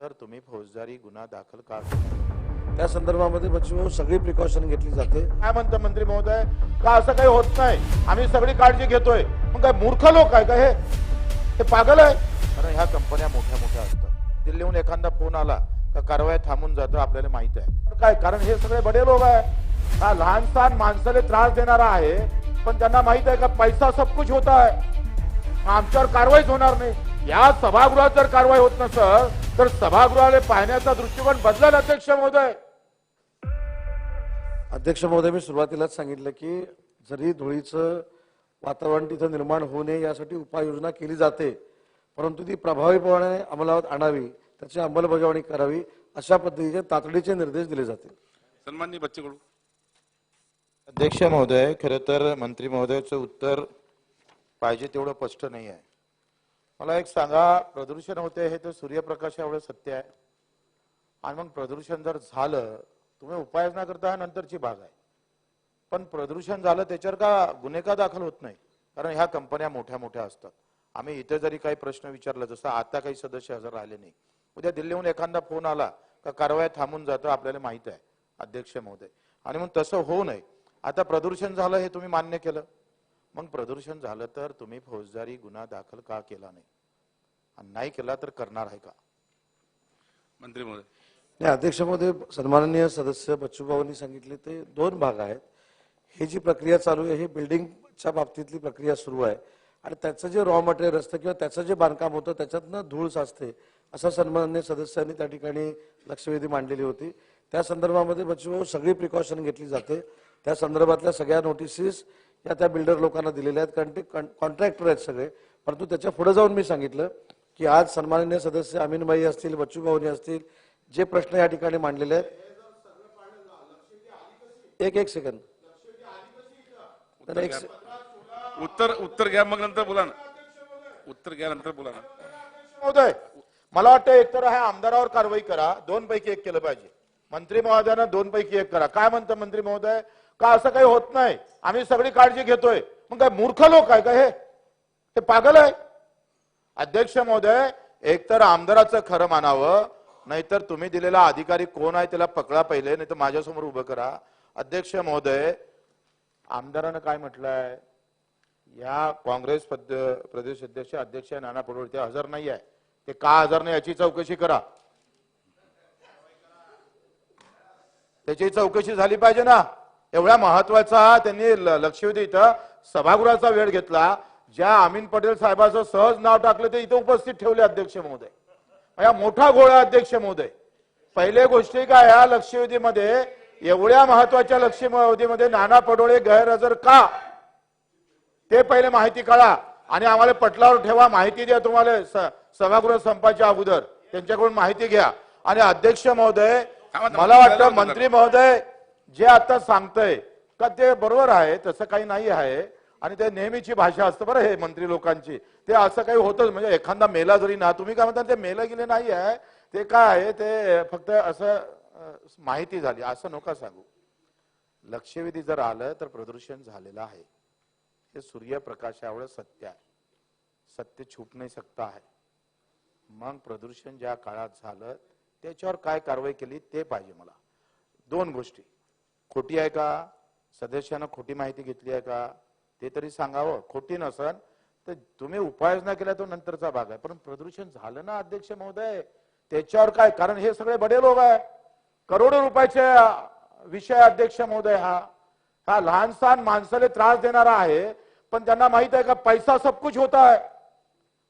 तर तुम्ही फौजदारी गुन्हा दाखल का? त्या संदर्भामध्ये बच्चू सगळी प्रिकॉशन घेतली जाते. काय म्हणतं मंत्री महोदय? का असं काही होत नाही? आम्ही सगळी काळजी घेतोय. मग काय मूर्ख लोक आहे का हे? हे पागल आहे? कारण ह्या कंपन्या मोठ्या मोठ्या असतात. दिल्लीहून एखादा फोन आला का कारवाई थांबून जातं आपल्याला माहीत आहे. काय? कारण हे सगळे बडे लोक आहे. हा लहान सहान माणसाला त्रास देणारा आहे पण त्यांना माहीत आहे का पैसा सब कुछ होता है आमच्यावर कारवाईच होणार नाही. या सभागृहात जर कारवाई होत नसेल तर सभागृहाला पाहण्याचा दृष्टिकोन बदलेल अध्यक्ष महोदय. अध्यक्ष महोदय मी सुरुवातीलाच सांगितलं की जरी धुळीचं वातावरण तिथं निर्माण होऊ नये यासाठी उपाययोजना केली जाते परंतु ती प्रभावीपणे अंमलात आणावी त्याची अंमलबजावणी करावी अशा पद्धतीचे तातडीचे निर्देश दिले जातील. सन्माननीय बच्चेकडू अध्यक्ष महोदय खरं तर मंत्री महोदयाचं उत्तर पाहिजे तेवढं स्पष्ट नाही आहे. मला एक सांगा प्रदूषण होते हे तर सूर्यप्रकाश एवढं सत्य आहे. आणि मग प्रदूषण जर झालं तुम्ही उपाययोजना करता हा नंतरची भाग आहे. पण प्रदूषण झालं त्याच्यावर का गुन्हे का दाखल होत नाही? कारण ह्या कंपन्या मोठ्या मोठ्या असतात. आम्ही इथे जरी काही प्रश्न विचारला जसं आता काही सदस्य हजर राहिले नाही. उद्या दिल्लीहून एखादा फोन आला का कारवाई थांबून जातो आपल्याला माहीत आहे अध्यक्ष महोदय. आणि मग तसं होऊ नये. आता प्रदूषण झालं हे तुम्ही मान्य केलं. मग प्रदूषण झालं तर तुम्ही फौजदारी गुन्हा दाखल का केला नाही? आणि नाही केला तर करणार आहे का? मंत्री महोदय. नाही अध्यक्ष महोदय सन्माननीय सदस्य बच्चूभाऊंनी सांगितले ते दोन भाग आहेत. ही जी प्रक्रिया चालू आहे ही बिल्डिंगच्या बाबतीतली प्रक्रिया सुरू आहे. आणि त्याचं जे रॉ मटेरियल असतं किंवा त्याचं जे बांधकाम होतं त्याच्यातनं धूळ साचते असं सन्माननीय सदस्यांनी त्या ठिकाणी लक्षवेधी मांडलेली होती. त्या संदर्भामध्ये बच्चूभाऊ सगळी प्रिकॉशन घेतली जाते. त्या संदर्भातल्या सगळ्या नोटिसीस या त्या बिल्डर लोकांना दिलेल्या आहेत. कारण ते कॉन्ट्रॅक्टर आहेत सगळे. परंतु त्याच्या पुढे जाऊन मी सांगितलं की आज सन्माननीय सदस्य अमीनबाई असतील बच्चूभाऊनी असतील जे प्रश्न या ठिकाणी मांडलेले आहेत. एक एक सेकंद एक से- उत्तर उत्तर घ्या मग नंतर बोला ना. उत्तर घ्या नंतर बोला ना. महोदय मला वाटतं एकतर ह्या आमदारावर कारवाई करा. दोन पैकी एक केलं पाहिजे. मंत्री महोदयानं दोन पैकी एक करा. काय म्हणतं मंत्री महोदय? का असं काही होत नाही? आम्ही सगळी काळजी घेतोय. मग काय मूर्ख लोक आहे का हे? ते पागल आहे. अध्यक्ष महोदय एकतर आमदाराचं खरं मानावं नाहीतर तुम्ही दिलेला अधिकारी कोण आहे त्याला पकडा पहिले नाही तर माझ्यासमोर उभं करा. अध्यक्ष महोदय आमदारानं काय म्हटलंय? या काँग्रेस प्रदेश अध्यक्ष अध्यक्ष नाना पटोले ते हजर नाही आहे. ते का हजर नाही याची चौकशी करा. त्याची चौकशी झाली पाहिजे ना. एवढ्या महत्त्वाचा त्यांनी लक्षवेधी इथं सभागृहाचा वेळ घेतला. ज्या अमीन पटेल साहेबाचं सहज नाव टाकलं ते इथं उपस्थित ठेवले अध्यक्ष महोदय. या मोठा गोळा अध्यक्ष महोदय. पहिल्या गोष्टी काय या लक्षवेधीमध्ये एवढ्या महत्त्वाच्या लक्षवेधीमध्ये नाना पडोळे गैरहजर का? ते पहिले माहिती काढा आणि आम्हाला पटलावर ठेवा माहिती द्या तुम्हाला सभागृह संपाच्या अगोदर. त्यांच्याकडून माहिती घ्या. आणि अध्यक्ष महोदय. मला वाटतं मंत्री महोदय जे आता सांगतंय का ते बरोबर आहे तसं काही नाही आहे. आणि ते नेहमीची भाषा असतं बरं हे मंत्री लोकांची. ते असं काही होतच म्हणजे एखादा मेला जरी ना तुम्ही काय म्हणता ते मेला गेले नाही आहे. ते काय आहे ते फक्त असं माहिती झाली. असं नका सांगू. लक्षवेधी जर आलं तर प्रदूषण झालेलं आहे. हे सूर्यप्रकाशावर सत्य आहे. सत्य छुप नाही सकता आहे. मग प्रदूषण ज्या काळात झालं त्याच्यावर काय कारवाई केली ते पाहिजे मला. दोन गोष्टी. खोटी आहे का? सदस्यानं खोटी माहिती घेतली आहे का? ते तरी सांगावं. खोटी नसन तर तुम्ही उपाययोजना केल्या तो नंतरचा भाग आहे. पण प्रदूषण झालं ना अध्यक्ष महोदय? त्याच्यावर काय? कारण हे सगळे बडे लोक आहे. करोडो रुपयाचे विषय अध्यक्ष महोदय हा. हा लहान सहान माणसाला त्रास देणारा आहे पण त्यांना माहीत आहे का पैसा सब कुछ होता है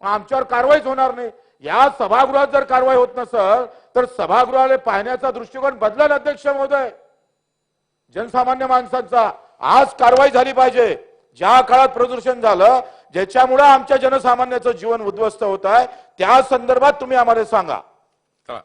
आमच्यावर कारवाईच होणार नाही. या सभागृहात जर कारवाई होत नसल तर सभागृहाला पाहण्याचा दृष्टिकोन बदलेल अध्यक्ष महोदय. जनसामान्य माणसांचा आज कारवाई झाली पाहिजे. ज्या काळात प्रदूषण झालं ज्याच्यामुळे आमच्या जनसामान्याचं जीवन उद्ध्वस्त होत आहे त्या संदर्भात तुम्ही आम्हाला सांगा.